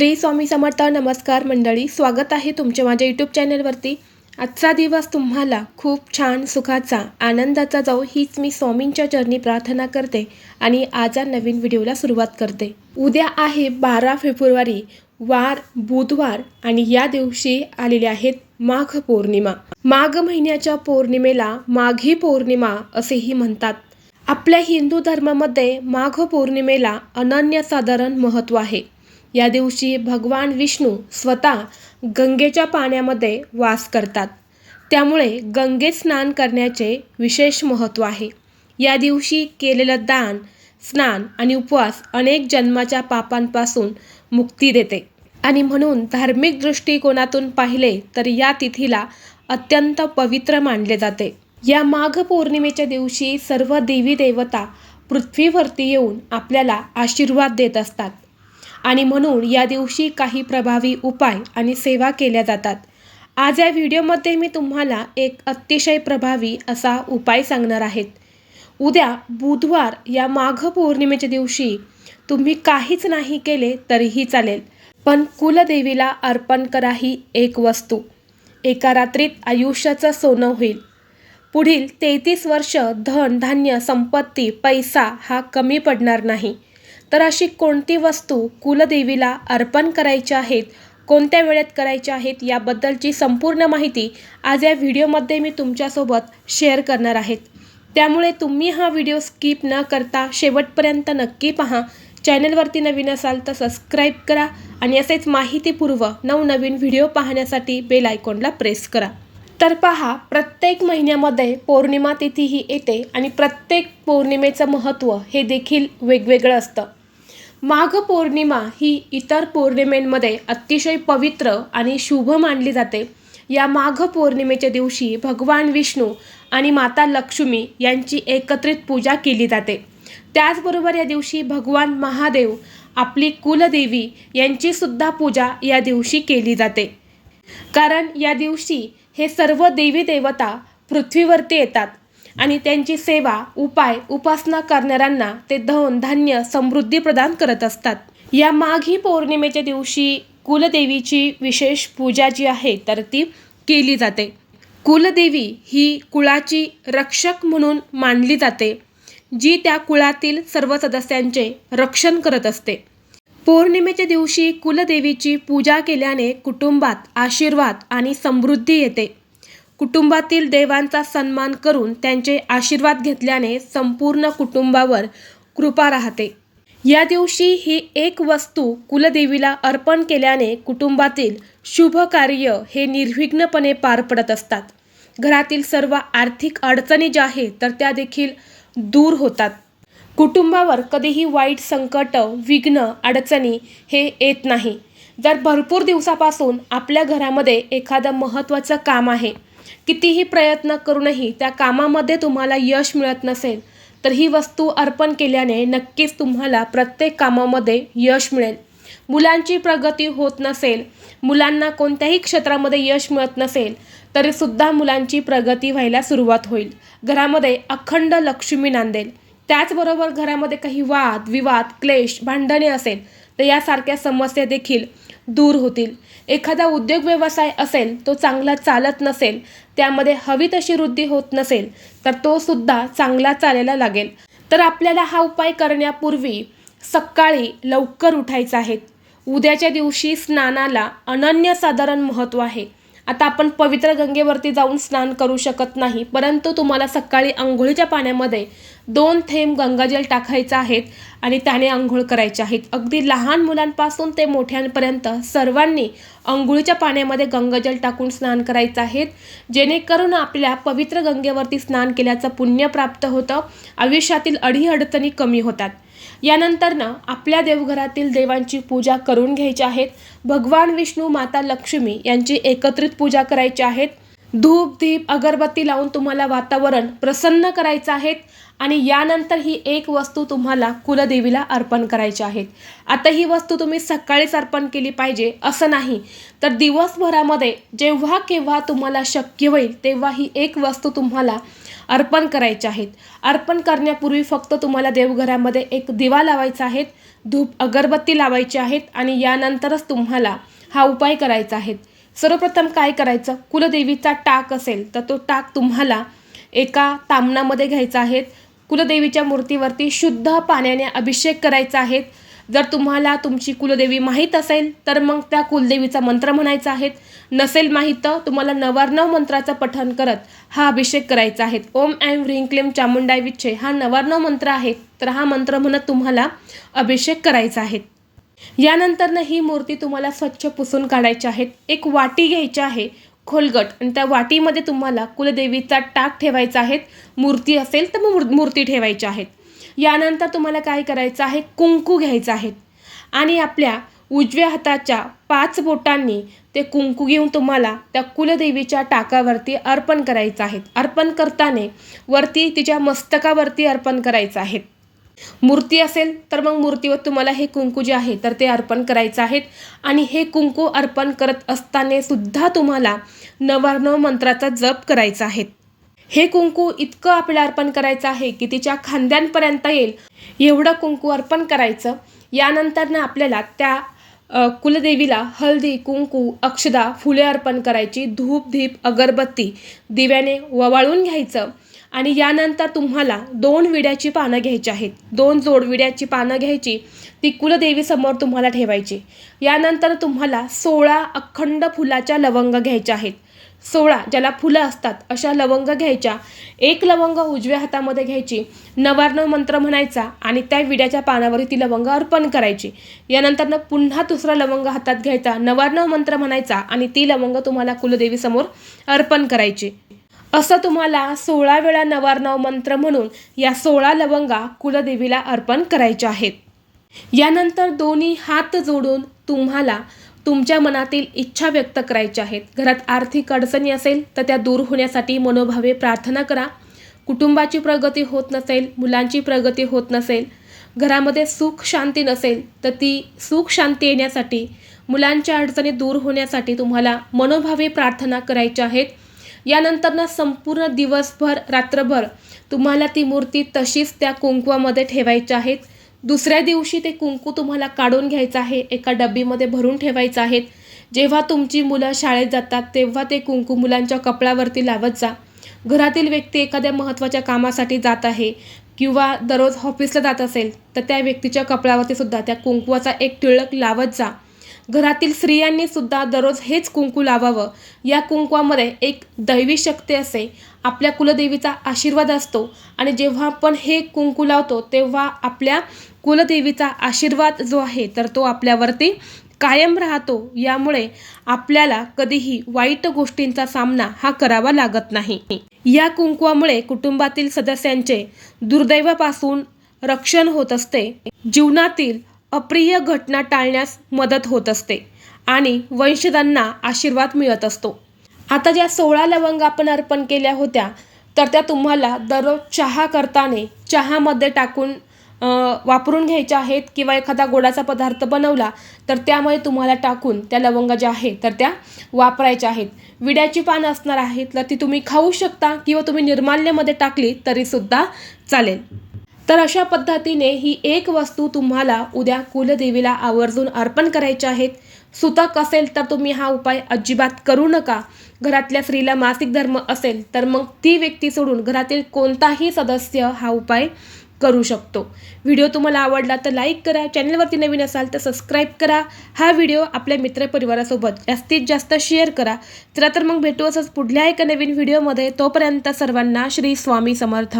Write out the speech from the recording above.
श्री स्वामी समर्थ नमस्कार मंडळी स्वागत आहे तुमच्या माझ्या यूट्यूब चॅनलवरती आजचा दिवस तुम्हाला खूप छान सुखाचा आनंदाचा जाऊ हीच मी स्वामींच्या चरणी प्रार्थना करते आणि आजच्या नवीन व्हिडिओला सुरुवात करते. उद्या आहे बारा फेब्रुवारी वार बुधवार आणि या दिवशी आलेले आहेत माघ पौर्णिमा. माघ महिन्याच्या पौर्णिमेला माघी पौर्णिमा असेही म्हणतात. आपल्या हिंदू धर्मामध्ये माघ पौर्णिमेला अनन्यसाधारण महत्त्व आहे. या दिवशी भगवान विष्णू स्वतः गंगेच्या पाण्यामध्ये वास करतात. त्यामुळे गंगेत स्नान करण्याचे विशेष महत्त्व आहे. या दिवशी केलेलं दान स्नान आणि उपवास अनेक जन्माच्या पापांपासून मुक्ती देते. आणि म्हणून धार्मिक दृष्टिकोनातून पाहिले तर या तिथीला अत्यंत पवित्र मानले जाते. या माघ पौर्णिमेच्या दिवशी सर्व देवी देवता पृथ्वीवरती येऊन आपल्याला आशीर्वाद देत असतात. आणि म्हणून या दिवशी काही प्रभावी उपाय आणि सेवा केल्या जातात. आज या व्हिडिओमध्ये मी तुम्हाला एक अतिशय प्रभावी असा उपाय सांगणार आहेत उद्या बुधवार या माघ पौर्णिमेच्या दिवशी तुम्ही काहीच नाही केले तरीही चालेल पण कुलदेवीला अर्पण करा ही एक वस्तू. एका रात्रीत आयुष्याचं सोनं होईल. पुढील तेहतीस वर्ष धन धान्य संपत्ती पैसा हा कमी पडणार नाही. तर अशी कोणती वस्तू कुलदेवीला अर्पण करायच्या आहेत कोणत्या वेळेत करायच्या आहेत याबद्दलची संपूर्ण माहिती आज या व्हिडिओमध्ये मी तुमच्यासोबत शेअर करणार आहेत. त्यामुळे तुम्ही हा व्हिडिओ स्किप न करता शेवटपर्यंत नक्की पहा. चॅनलवरती नवीन असाल तर सबस्क्राईब करा आणि असेच माहितीपूर्व नवनवीन व्हिडिओ पाहण्यासाठी बेल आयकॉनला प्रेस करा. तर पहा प्रत्येक महिन्यामध्ये पौर्णिमा तिथी ही येते आणि प्रत्येक पौर्णिमेचं महत्त्व हे देखील वेगवेगळं असतं. माघ पौर्णिमा ही इतर पौर्णिमेंमध्ये अतिशय पवित्र आणि शुभ मानली जाते. या माघ पौर्णिमेच्या दिवशी भगवान विष्णू आणि माता लक्ष्मी यांची एकत्रित पूजा केली जाते. त्याचबरोबर या दिवशी भगवान महादेव आपली कुलदेवी यांचीसुद्धा पूजा या दिवशी केली जाते. कारण या दिवशी हे सर्व देवी देवता पृथ्वीवरती येतात. आणि त्यांची सेवा उपाय उपासना करणाऱ्यांना ते धन धान्य समृद्धी प्रदान करत असतात. या माघी पौर्णिमेच्या दिवशी कुलदेवीची विशेष पूजा जी आहे तर ती केली जाते. कुलदेवी ही कुळाची रक्षक म्हणून मानली जाते जी त्या कुळातील सर्व सदस्यांचे रक्षण करत असते. पौर्णिमेच्या दिवशी कुलदेवीची पूजा केल्याने कुटुंबात आशीर्वाद आणि समृद्धी येते. कुटुंबातील देवांचा सन्मान करून त्यांचे आशीर्वाद घेतल्याने संपूर्ण कुटुंबावर कृपा राहते. या दिवशी ही एक वस्तू कुलदेवीला अर्पण केल्याने कुटुंबातील शुभ कार्य हे निर्विघ्नपणे पार पडत असतात. घरातील सर्व आर्थिक अडचणी ज्या आहेत तर त्या देखील दूर होतात. कुटुंबावर कधीही वाईट संकट विघ्न अडचणी हे येत नाही. जर भरपूर दिवसापासून आपल्या घरामध्ये एखादं महत्त्वाचं काम आहे कितीही प्रयत्न करूनही त्या कामामध्ये तुम्हाला यश मिळत नसेल तर ही वस्तू अर्पण केल्याने नक्कीच तुम्हाला प्रत्येक कामामध्ये यश मिळेल. मुलांची प्रगती होत नसेल मुलांना कोणत्याही क्षेत्रामध्ये यश मिळत नसेल तरीसुद्धा मुलांची प्रगती व्हायला सुरुवात होईल. घरामध्ये अखंड लक्ष्मी नांदेल. त्याचबरोबर घरामध्ये काही वाद विवाद क्लेश भांडणे असेल तर यासारख्या समस्या देखील दूर होतील. एखादा उद्योग व्यवसाय असेल तो चांगला चालत नसेल त्यामध्ये हवी तशी वृद्धी होत नसेल तर तो सुद्धा चांगला चालायला लागेल. तर आपल्याला हा उपाय करण्यापूर्वी सकाळी लवकर उठायचं आहे. उद्याच्या दिवशी स्नानाला अनन्यसाधारण महत्त्व आहे. आता आपण पवित्र गंगेवरती जाऊन स्नान करू शकत नाही परंतु तुम्हाला सकाळी आंघोळीच्या पाण्यामध्ये दोन थेंब गंगाजल टाकायचं आहेत आणि त्याने आंघोळ करायचे आहेत. अगदी लहान मुलांपासून ते मोठ्यांपर्यंत सर्वांनी आंघोळीच्या पाण्यामध्ये गंगाजल टाकून स्नान करायचं आहेत. जेणेकरून आपल्या पवित्र गंगेवरती स्नान केल्याचं पुण्य प्राप्त होतं. आयुष्यातील अडीअडचणी कमी होतात. यानंतरनं आपल्या देवघरातील देवांची पूजा करून घ्यायची आहेत. भगवान विष्णू माता लक्ष्मी यांची एकत्रित पूजा करायची आहेत. धूप दीप अगरबत्ती लावून तुम्हाला वातावरण प्रसन्न करायचं आहे आणि यानंतर ही एक वस्तू तुम्हाला कुलदेवीला अर्पण करायची आहेत आता ही वस्तू तुम्ही सकाळीच अर्पण केली पाहिजे असं नाही तर दिवसभरामध्ये जेव्हा केव्हा तुम्हाला शक्य होईल तेव्हा ही एक वस्तू तुम्हाला अर्पण करायचे आहेत अर्पण करण्यापूर्वी फक्त तुम्हाला देवघरामध्ये एक दिवा लावायचा आहे धूप अगरबत्ती लावायची आहेत आणि यानंतरच तुम्हाला हा उपाय करायचा आहे. सर्वप्रथम काय करायचं? कुलदेवीचा टाक असेल तर तो टाक तुम्हाला एका तामणामध्ये घ्यायचा आहे. कुलदेवीच्या मूर्तीवरती शुद्ध पाण्याने अभिषेक करायचा आहे. जर तुम्हाला तुमची कुलदेवी माहीत असेल तर मग त्या कुलदेवीचा मंत्र म्हणायचा आहे. नसेल माहीत तर तुम्हाला नवार्णव मंत्राचं पठण करत हा अभिषेक करायचा आहे. ओम ऐम ह्रीं क्लीम चामुंडाय विच्छे हा नवार्णव मंत्र आहे. तर हा मंत्र म्हणत तुम्हाला अभिषेक करायचा आहे. यानंतरनं ही मूर्ती तुम्हाला स्वच्छ पुसून काढायची आहेत एक वाटी घ्यायची आहे खोलगट. आणि त्या वाटीमध्ये तुम्हाला कुलदेवीचा टाक ठेवायचा आहे. मूर्ती असेल तर मग मूर- मूर्ती ठेवायची आहेत यानंतर तुम्हाला काय करायचं आहे? कुंकू घ्यायचं आहे. आणि आपल्या उजव्या हाताच्या पाच बोटांनी ते कुंकू घेऊन तुम्हाला त्या कुलदेवीच्या टाकावरती अर्पण करायचं आहे. अर्पण करताना वरती तिच्या मस्तकावरती अर्पण करायचं आहे. मूर्ती असेल तर मग मूर्तीवर तुम्हाला हे कुंकू जे आहे तर ते अर्पण करायचं आहेत आणि हे कुंकू अर्पण करत असताना सुद्धा तुम्हाला नवार्णव मंत्राचा जप करायचा आहे. हे कुंकू इतकं आपल्याला अर्पण करायचं आहे की तिच्या खांद्यांपर्यंत येईल एवढं कुंकू अर्पण करायचं. यानंतरनं आपल्याला त्या कुलदेवीला हळदी कुंकू अक्षदा फुले अर्पण करायची. धूप धीप अगरबत्ती दिव्याने ववाळून घ्यायचं. आणि यानंतर तुम्हाला दोन विड्याची पानं घ्यायची आहेत. दोन जोड विड्याची पानं घ्यायची ती कुलदेवीसमोर तुम्हाला ठेवायची. यानंतर तुम्हाला सोळा अखंड फुलाच्या लवंग घ्यायच्या आहेत. सोळा ज्याला फुलं असतात अशा लवंग घ्यायच्या. एक लवंग उजव्या हातामध्ये घ्यायची नवार्णव मंत्र म्हणायचा आणि त्या विड्याच्या पानावर ती लवंग अर्पण करायची. यानंतरनं पुन्हा दुसरा लवंग हातात घ्यायचा नवार्णव मंत्र म्हणायचा आणि ती लवंग तुम्हाला कुलदेवीसमोर अर्पण करायची. असं तुम्हाला सोळा वेळा नवारनव मंत्र म्हणून या सोळा लवंगा कुलदेवीला अर्पण करायच्या आहेत. यानंतर दोन्ही हात जोडून तुम्हाला तुमच्या मनातील इच्छा व्यक्त करायच्या आहेत. घरात आर्थिक अडचणी असेल तर त्या दूर होण्यासाठी मनोभावे प्रार्थना करा. कुटुंबाची प्रगती होत नसेल मुलांची प्रगती होत नसेल घरामध्ये सुख शांती नसेल तर ती सुख शांती येण्यासाठी मुलांच्या अडचणी दूर होण्यासाठी तुम्हाला मनोभावे प्रार्थना करायच्या आहेत. यानंतर ना संपूर्ण दिवसभर रात्रभर तुम्हाला ती मूर्ती तशीच त्या कुंकवामध्ये ठेवायची आहेत दुसऱ्या दिवशी ते कुंकू तुम्हाला काढून घ्यायचं आहे एका डब्बीमध्ये भरून ठेवायचं आहे. जेव्हा तुमची मुलं शाळेत जातात तेव्हा ते कुंकू मुलांच्या कपड्यावरती लावत जा. घरातील व्यक्ती एखाद्या महत्त्वाच्या कामासाठी जात आहे किंवा दररोज ऑफिसला जात असेल तर त्या व्यक्तीच्या कपड्यावरती सुद्धा त्या कुंकवाचा एक टिळक लावत जा. घरातील स्त्रियांनी सुद्धा दररोज हेच कुंकू लावावं. या कुंकवामध्ये एक दैवी शक्ती असे आपल्या कुलदेवीचा आशीर्वाद असतो आणि जेव्हा आपण हे कुंकू लावतो तेव्हा आपल्या कुलदेवीचा आशीर्वाद जो आहे तर तो आपल्यावरती कायम राहतो. यामुळे आपल्याला कधीही वाईट गोष्टींचा सामना हा करावा लागत नाही. या कुंकवामुळे कुटुंबातील सदस्यांचे दुर्दैवापासून रक्षण होत असते. जीवनातील अप्रिय घटना टाळण्यास मदत होत असते आणि वंशजांना आशीर्वाद मिळत असतो. आता ज्या सोळा लवंग आपण अर्पण केल्या होत्या तर त्या तुम्हाला दररोज चहा करताने चहामध्ये टाकून वापरून घ्यायच्या आहेत किंवा एखादा गोडाचा पदार्थ बनवला तर त्यामुळे तुम्हाला टाकून त्या लवंगा ज्या आहेत तर त्या वापरायच्या आहेत. विड्याची पानं असणार आहेत तर ती तुम्ही खाऊ शकता किंवा तुम्ही निर्माल्यमध्ये टाकली तरीसुद्धा चालेल. तर अशा पद्धतीने ही एक वस्तू तुम्हाला उद्या कुलदेवीला आवर्जून अर्पण करायच्या आहेत. सुतक असेल तर तुम्ही हा उपाय अजिबात करू नका. घरातल्या स्त्रीला मासिक धर्म असेल तर मग ती व्यक्ती सोडून घरातील कोणताही सदस्य हा उपाय करू शकतो. व्हिडिओ तुम्हाला आवडला तर लाईक करा चॅनलवरती नवीन असाल तर सबस्क्राईब करा. हा व्हिडिओ आपल्या मित्रपरिवारासोबत जास्तीत जास्त शेअर करा. चला तर मग भेटू असंच पुढल्या एका नवीन व्हिडिओमध्ये. तोपर्यंत सर्वांना श्री स्वामी समर्थ.